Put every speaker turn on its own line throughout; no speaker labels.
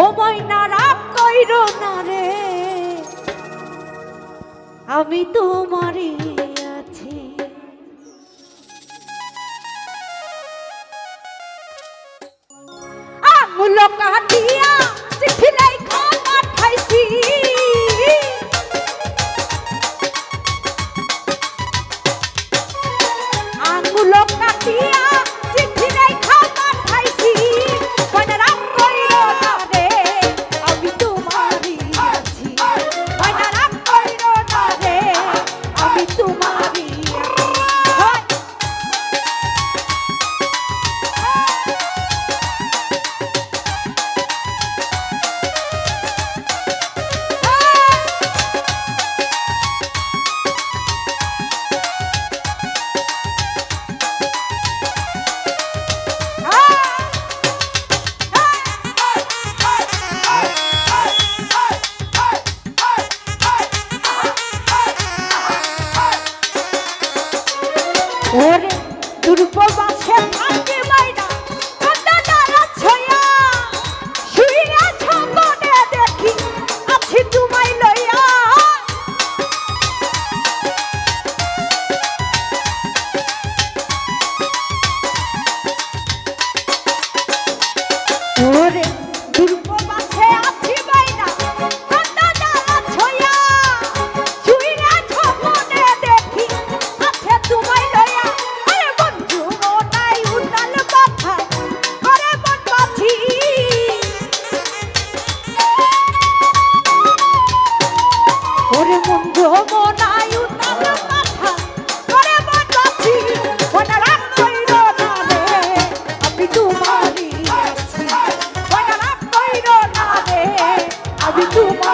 ও Bruyne রাগ কইর না রে। আমি তোমারই আছি। আঙুল কাট পূর্ব পাশে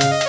Thank you.